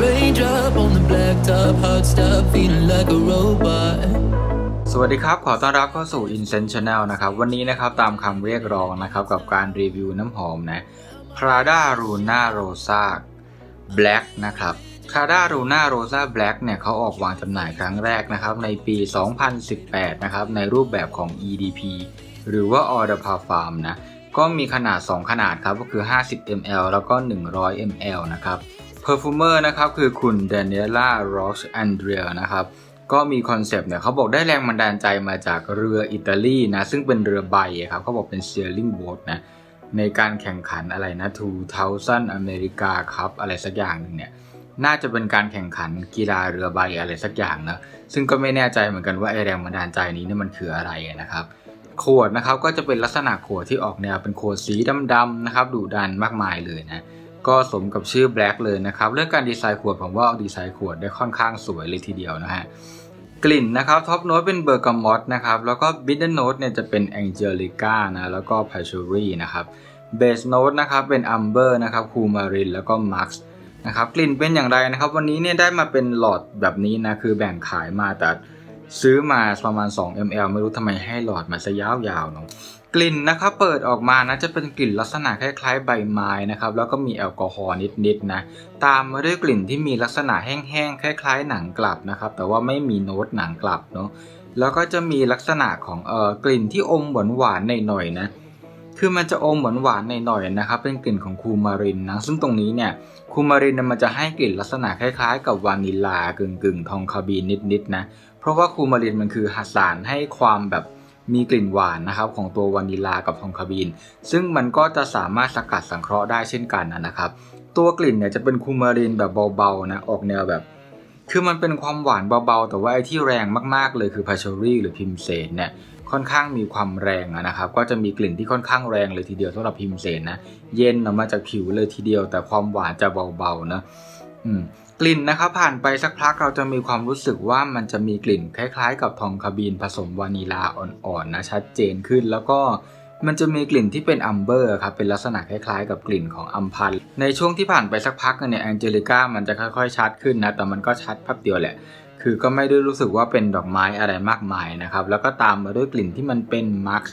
Raindrop on the blacktop, hot stuff, feeling like a robot. สวัสดีครับ ขอต้อนรับเข้าสู่ Incent Channel นะครับ วันนี้นะครับตามคำเรียกร้องนะครับกับการรีวิวน้ำหอมนะ Prada Luna Rosa Black นะครับ Prada Luna Rosa Black เนี่ยเขาออกวางจำหน่ายครั้งแรกนะครับในปี 2018 นะครับในรูปแบบของ EDP หรือว่า Eau de Parfum นะ ก็มีขนาด 2 ขนาดครับก็คือ 50 ml แล้วก็ 100 ml นะครับ Perfumer นะครับคือคุณ Daniela Roche Andrea นะครับก็มีคอนเซปต์เนี่ยเขาบอกได้แรงบันดาลใจมาจากเรืออิตาลีนะซึ่งเป็นเรือใบครับเขาบอกเป็น sailing boat นะในการแข่งขันอะไรนะ2000อเมริกาครับอะไรสักอย่างหนึ่งเนี่ยน่าจะเป็นการแข่งขันกีฬาเรือใบอะไรสักอย่างนะซึ่งก็ไม่แน่ใจเหมือนกันว่าไอแรงบันดาลใจนี้เนี่ยมันคืออะไรนะครับขวดนะครับก็จะเป็นลักษณะขวดที่ออกแนวเป็นขวดสีดำๆนะครับดุดันมากมายเลยนะ ก็สมกับชื่อ Black เลยนะครับ เรื่องการดีไซน์ขวดผมว่าดีไซน์ขวดได้ค่อนข้างสวยเลยทีเดียวนะฮะกลิ่นนะครับท็อปโน้ตเป็นเบอร์กามอตนะครับแล้วก็บิดเดิลโน้ตเนี่ยจะเป็นแองเจลิก้านะแล้วก็พาชูรี่นะครับเบสโน้ตนะครับเป็นอัมเบอร์นะครับคูมารินแล้วก็มาร์คนะครับกลิ่นเป็นอย่างไรนะครับ วันนี้เนี่ยได้มาเป็นหลอดแบบนี้นะคือแบ่งขายมาแต่ซื้อมาประมาณ 2 ml ไม่รู้ทำไมให้หลอดมาซะยาวๆเนาะ กลิ่นนะครับเปิดออกมานะจะเป็นกลิ่นลักษณะคล้ายๆ ใบไม้นะครับแล้วก็มีแอลกอฮอล์นิดๆนะตามมาด้วยกลิ่นที่มีลักษณะแห้งๆคล้าย ๆ หนังกลับนะครับแต่ว่าไม่มีโน้ตหนังกลับเนาะแล้วก็จะมีลักษณะของเอ่อกลิ่นที่อมหวานๆหน่อยๆนะคือมันจะอมหวานๆหน่อยๆนะครับเป็นกลิ่นของคูมารินนะซึ่งตรงนี้เนี่ยคูมารินมันจะให้กลิ่นลักษณะคล้ายๆ กับวานิลลากึ่งๆ ทองคาบีนนิดๆนะเพราะว่าคูมารินมันคือหัสารให้ความแบบ มีกลิ่นหวานนะครับของตัววานิลลากับทองคาบีน ซึ่งมันก็จะสามารถสกัดสังเคราะห์ได้เช่นกันนะครับ ตัวกลิ่นเนี่ยจะเป็นคูมารินแบบเบาๆนะออกแนวแบบ คือมันเป็นความหวานเบาๆ แต่ว่าไอ้ที่แรงมากๆเลยคือพาชอรี่หรือพิมเซนเนี่ยค่อนข้างมีความแรงนะครับ ก็จะมีกลิ่นที่ค่อนข้างแรงเลยทีเดียวสำหรับพิมเซนนะเย็นออกมาจากผิวเลยทีเดียว แต่ความหวานจะเบาๆนะอืม กลิ่นนะครับผ่านไปสักพักเราจะมีความรู้สึกว่ามันจะมีกลิ่นคล้ายๆ กับทองคาบีนผสมวานิลาอ่อนๆนะชัดเจนขึ้นแล้วก็มันจะมีกลิ่นที่เป็นอัมเบอร์ครับเป็นลักษณะคล้ายๆ กับกลิ่นของอัมพันในช่วงที่ผ่านไปสักพักเนี่ยแองเจลิก้ามันจะค่อยๆชัดขึ้นนะแต่มันก็ชัดแป๊บเดียวแหละ คือก็ไม่ได้รู้สึกว่าเป็นดอกไม้อะไรมากมายนะครับแล้วก็ตามมาด้วยกลิ่นที่มันเป็นมาร์ค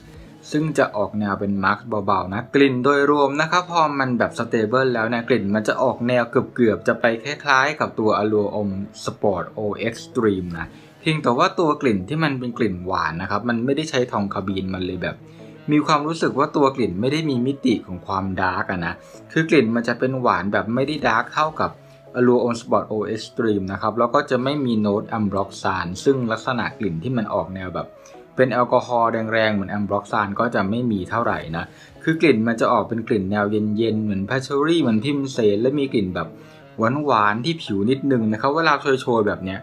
ซึ่งจะออกแนวเป็นมาร์คเบาๆนะกลิ่นโดยรวมนะครับพอมันแบบสเตเบิลแล้วนี่ยกลิ่นมันจะออกแนวเกือบๆ จะไปคล้ายๆ กับตัวอ l ัวอมสปอร์ตโอเอ็กซ์ตรีมนะเพียงแต่ว่าตัวกลิ่นที่มันเป็นกลิ่นหวานนะครับมันไม่ได้ใช้ทองคาบีนมันเลยแบบ มีความรู้สึกว่าตัวกลิ่นไม่ได้มีมิติของความดาร์กนะคือกลิ่นมันจะเป็นหวานแบบไม่ได้ดาร์กเท่ากับอ l ัวอมสปอร์ตโอเอ็กซ์ตรีมนะครับแล้วก็จะไม่มีโน้ตอัมบล็อกซานซึ่งลักษณะกลิ่นที่มันออกแนวแบบ เป็นแอลกอฮอล์แรงๆ เหมือนแอมบล็อกซานก็จะไม่มีเท่าไหร่นะ คือกลิ่นมันจะออกเป็นกลิ่นแนวเย็นๆ เหมือนพาชอรี่เหมือนพิมเซนและมีกลิ่นแบบหวานๆ ที่ผิวนิดนึงนะครับ เวลาโชยๆแบบเนี้ย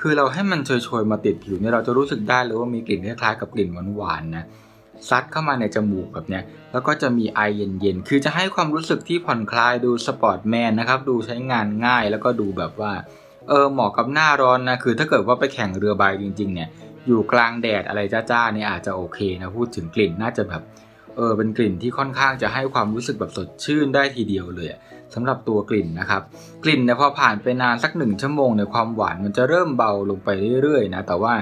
คือเราให้มันโชยๆมาติดผิวเนี่ยเราจะรู้สึกได้เลยว่ามีกลิ่นคล้ายๆกับกลิ่นหวานๆนะซัดเข้ามาในจมูกแบบเนี้ยแล้วก็จะมีไอเย็นๆ คือจะให้ความรู้สึกที่ผ่อนคลายดูสปอร์ตแมนนะครับ ดูใช้งานง่ายแล้วก็ดูแบบว่า เออเหมาะกับหน้าร้อนนะ คือถ้าเกิดว่าไปแข่งเรือใบจริง ๆ เนี่ย อยู่กลางแดดอะไรจ้าๆเนี่ยอาจจะโอเคนะพูดถึงกลิ่นน่าจะแบบเออเป็นกลิ่นที่ค่อนข้างจะให้ความรู้สึกแบบสดชื่นได้ทีเดียวเลยอะสำหรับตัวกลิ่นนะครับกลิ่นเนี่ยพอผ่านไปนานสักหนึ่งชั่วโมงในยความหวานมันจะเริ่มเบาลงไปเรื่อยๆนะแต่ว่า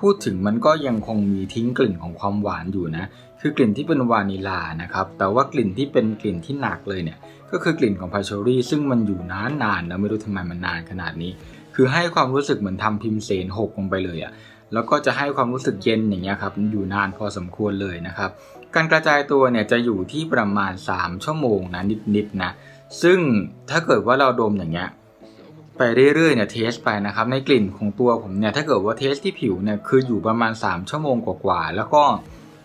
พูดถึงมันก็ยังคงมีทิ้งกลิ่นของความหวานอยู่นะคือกลิ่นที่เป็นวานิลานะครับแต่ว่ากลิ่นที่เป็นกลิ่นที่หนักเลยเนี่ยก็คือกลิ่นของพาชอรี่ซึ่งมันอยู่นานๆนะไม่รู้ทำไมมันนานขนาดนี้ คือให้ความรู้สึกเหมือนทำพิมเสนหกลงไปเลยอะ แล้วก็จะให้ความรู้สึกเย็นอย่างเงี้ยครับอยู่นานพอสมควรเลยนะครับ การกระจายตัวเนี่ยจะอยู่ที่ประมาณ 3 ชั่วโมงนะนิดๆนะซึ่งถ้าเกิดว่าเราดมอย่างเงี้ยไปเรื่อยๆเนี่ยเทสไปนะครับในกลิ่นของตัวผมเนี่ยถ้าเกิดว่าเทสที่ผิวเนี่ยคืออยู่ประมาณ 3 ชั่วโมงกว่าๆแล้วก็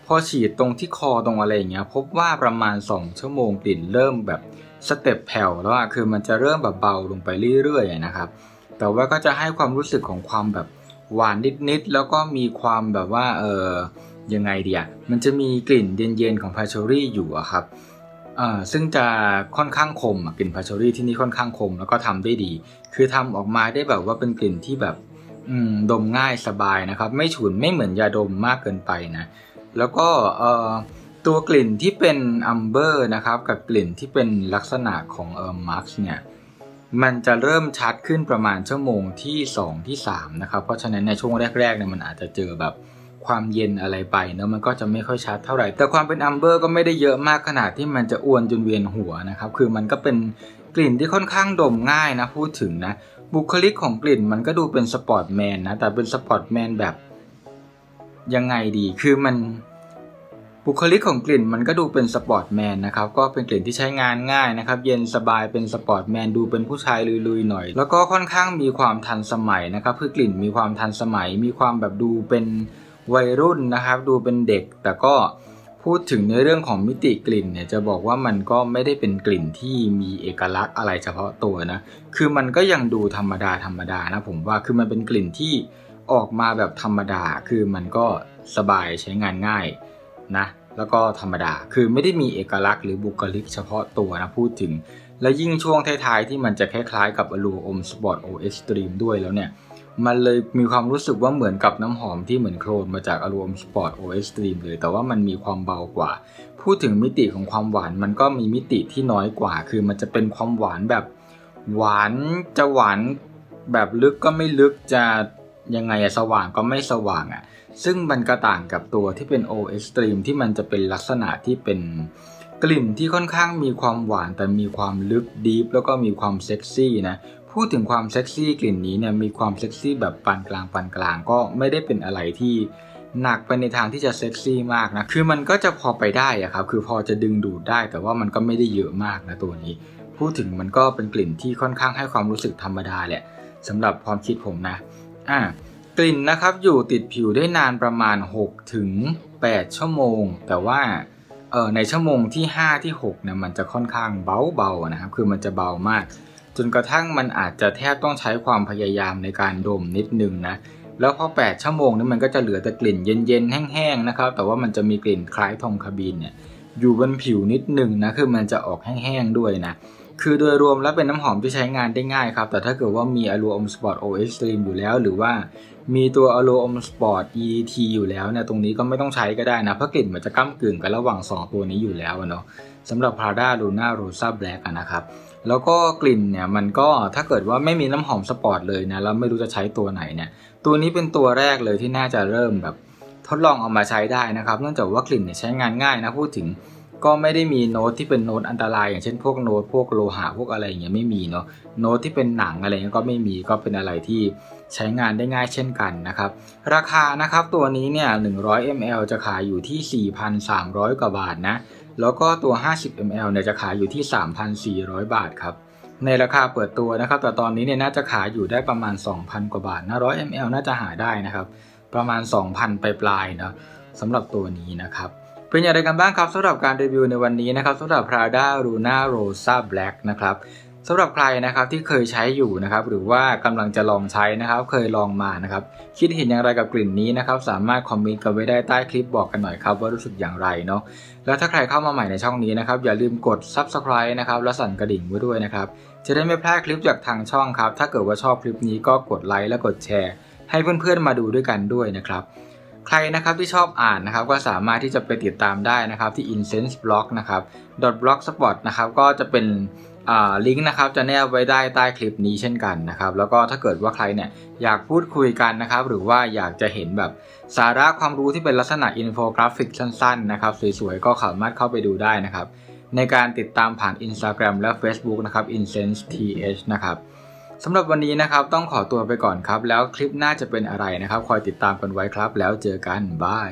พอฉีดตรงที่คอตรงอะไรอย่างเงี้ยพบว่าประมาณ 2 ชั่วโมงกลิ่นเริ่มแบบสเต็ปแผ่วแล้วอะคือมันจะเริ่มแบบเบาลงไปเรื่อยๆนะครับ แต่ว่าก็จะให้ความรู้สึกของความแบบ หวานนิดๆ แล้วก็มีความแบบว่าเออยังไงเดียมันจะมีกลิ่นเย็นๆของพาชอรี่อยู่อะครับเอ่อซึ่งจะค่อนข้างคมกลิ่นพาชอรี่ที่นี่ค่อนข้างคมแล้วก็ทำได้ดี คือทำออกมาได้แบบว่าเป็นกลิ่นที่แบบมดมง่ายสบายนะครับ ไม่ฉุนไม่เหมือนยาดมมากเกินไปนะ แล้วก็เอ่อตัวกลิ่นที่เป็นอัมเบอร์นะครับ กับกลิ่นที่เป็นลักษณะของเอ่อมาร์คเนี่ย มันจะเริ่มชัดขึ้นประมาณชั่วโมงที่ 2 ที่3นะครับเพราะฉะนั้นในช่วงแรกๆเนี่ยมันอาจจะเจอแบบความเย็นอะไรไปเนอะมันก็จะไม่ค่อยชัดเท่าไหร่ แต่ความเป็นอัมเบอร์ก็ไม่ได้เยอะมากขนาดที่มันจะอ้วนจนเวียนหัวนะครับคือมันก็เป็นกลิ่นที่ค่อนข้างดมง่ายนะพูดถึงนะบุคลิกของกลิ่นมันก็ดูเป็นสปอร์ตแมนนะแต่เป็นสปอร์ตแมนแบบยังไงดีคือมัน บุคลิกของกลิ่นมันก็ดูเป็นสปอร์ตแมนนะครับก็เป็นกลิ่นที่ใช้งานง่ายนะครับเย็นสบายเป็นสปอร์ตแมนดูเป็นผู้ชายลุยๆหน่อย แล้วก็ค่อนข้างมีความทันสมัยนะครับคือกลิ่นมีความทันสมัย มีความแบบดูเป็นวัยรุ่นนะครับ ดูเป็นเด็ก แต่ก็พูดถึงในเรื่องของมิติกลิ่นเนี่ยจะบอกว่ามันก็ไม่ได้เป็นกลิ่นที่มีเอกลักษณ์อะไรเฉพาะตัวนะคือมันก็ยังดูธรรมดาธรรมดานะผมว่าคือมันเป็นกลิ่นที่ออกมาแบบธรรมดา คือมันก็สบายใช้งานง่ายนะ แล้วก็ธรรมดา คือไม่ได้มีเอกลักษณ์หรือบุคลิกเฉพาะตัวนะพูดถึง และยิ่งช่วงท้ายๆที่มันจะคล้ายๆกับอลูอมสปอร์ตโอเอ็กซ์ตรีมด้วยแล้วเนี่ย มันเลยมีความรู้สึกว่าเหมือนกับน้ำหอมที่เหมือนโคลนมาจากอารมสปอร์ตโอเอสตรีมเลย แต่ว่ามันมีความเบากว่า พูดถึงมิติของความหวานมันก็มีมิติที่น้อยกว่า คือมันจะเป็นความหวานแบบหวานจะหวานแบบลึกก็ไม่ลึกจะยังไงอะสว่างก็ไม่สว่างอะ ซึ่งมันก็ต่างกับตัวที่เป็นโอเอสตรีมที่มันจะเป็นลักษณะที่เป็นกลิ่นที่ค่อนข้างมีความหวานแต่มีความลึกดีฟแล้วก็มีความเซ็กซี่นะพูดถึงความเซ็กซี่กลิ่นนี้เนี่ยมีความเซ็กซี่แบบปานกลางปานกลางก็ไม่ได้เป็นอะไรที่หนักไปในทางที่จะเซ็กซี่มากนะคือมันก็จะพอไปได้อะครับคือพอจะดึงดูดได้แต่ว่ามันก็ไม่ได้เยอะมากนะตัวนี้ พูดถึงมันก็เป็นกลิ่นที่ค่อนข้างให้ความรู้สึกธรรมดาแหละสำหรับความคิดผมนะอ่า กลิ่นนะครับอยู่ติดผิวได้นานประมาณ 6 ถึง 8 ชั่วโมง แต่ว่าเออในชั่วโมงที่ 5 ที่6เนี่ยมันจะค่อนข้างเบาๆนะครับคือมันจะเบามาก จนกระทั่งมันอาจจะแทบต้องใช้ความพยายามในการดมนิดนึงนะแล้วพอ 8 ชั่วโมงนี่มันก็จะเหลือแต่กลิ่นเย็นๆ แห้งๆ นะครับ แต่ว่ามันจะมีกลิ่นคล้ายทองคาบีนเนี่ยอยู่บนผิวนิดนึงนะ คือมันจะออกแห้งๆ ด้วยนะ คือโดยรวมแล้วเป็นน้ำหอมที่ใช้งานได้ง่ายครับ แต่ถ้าเกิดว่ามีอ l ลูอมสปอร์ตโอเอสตรีมอยู่แล้ว หรือว่ามีตัวอ l ลูอมสปอร์ต EDT อยู่แล้วเนี่ยตรงนี้ก็ไม่ต้องใช้ก็ได้นะ เพราะกลิ่นมันจะก้ากึ่งกันระหว่าง 2 ตัวนี้อยู่แล้วเนาะสำหรับ Prada Luna Rosa Black นะครับ แล้วก็กลิ่นเนี่ยมันก็ถ้าเกิดว่าไม่มีน้ำหอมสปอร์ตเลยนะแล้วไม่รู้จะใช้ตัวไหนเนี่ยตัวนี้เป็นตัวแรกเลยที่น่าจะเริ่มแบบทดลองเอามาใช้ได้นะครับ เนื่องจากว่ากลิ่นเนี่ยใช้งานง่ายนะพูดถึง ก็ไม่ได้มีโน้ตที่เป็นโน้ตอันตราย อย่างเช่นพวกโน้ตพวกโลหะพวกอะไรอย่างเงี้ยไม่มีเนาะโน้ตที่เป็นหนังอะไรเงี้ยก็ไม่มีก็เป็นอะไรที่ใช้งานได้ง่ายเช่นกันนะครับ ราคานะครับตัวนี้เนี่ย100 ml จะขายอยู่ที่ 4,300 กว่าบาทนะ แล้วก็ตัว 50 ml เนี่ยจะขายอยู่ที่ 3,400 บาทครับ ในราคาเปิดตัวนะครับ แต่ตอนนี้เนี่ยน่าจะขายอยู่ได้ประมาณ 2,000 กว่าบาทนะ100 ml น่าจะหาได้นะครับ ประมาณ 2,000 ปลายๆนะสำหรับตัวนี้นะครับ เป็นอย่างไรกันบ้างครับสำหรับการรีวิวในวันนี้นะครับสำหรับ Prada Luna Rosa Black นะครับสำหรับใครนะครับที่เคยใช้อยู่นะครับหรือว่ากำลังจะลองใช้นะครับเคยลองมานะครับคิดเห็นอย่างไรกับกลิ่นนี้นะครับสามารถคอมเมนต์กันไว้ได้ใต้คลิปบอกกันหน่อยครับว่ารู้สึกอย่างไรเนาะแล้วถ้าใครเข้ามาใหม่ในช่องนี้นะครับอย่าลืมกด Subscribe นะครับและสั่นกระดิ่งไว้ด้วยนะครับจะได้ไม่พลาดคลิปจากทางช่องครับถ้าเกิดว่าชอบคลิปนี้ก็กดไลค์และกดแชร์ ให้เพื่อนๆมาดูด้วยกันด้วยนะครับ ใครนะครับที่ชอบอ่านนะครับก็สามารถที่จะไปติดตามได้นะครับที่ Incense Blog นะครับ .blogspot นะครับก็จะเป็นลิงก์นะครับจะแนบไว้ได้ใต้คลิปนี้เช่นกันนะครับแล้วก็ถ้าเกิดว่าใครเนี่ยอยากพูดคุยกันนะครับหรือว่าอยากจะเห็นแบบสาระความรู้ที่เป็นลักษณะอินโฟกราฟิกสั้นๆนะครับสวยๆก็สามารถเข้าไปดูได้นะครับในการติดตามผ่าน Instagram และ Facebook นะครับ incense.th นะครับ สำหรับวันนี้นะครับต้องขอตัวไปก่อนครับ แล้วคลิปหน้าจะเป็นอะไรนะครับ คอยติดตามกันไว้ครับ แล้วเจอกันบาย